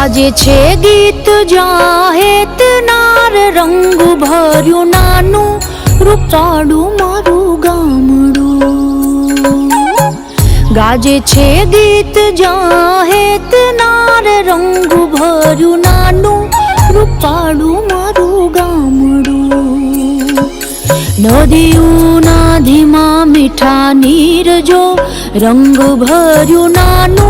ગાજે છે ગીત જાહેત, નાર રંગ ભર્યું નાનું રૂપાડું મારું ગામડું. ગાજે છે ગીત જાહેત, નાર રંગ ભર્યું નાનું રૂપાડું મારું ગામડું. નદીઓના નાધીમાં મીઠા નીર જો રંગ ભર્યું નાનું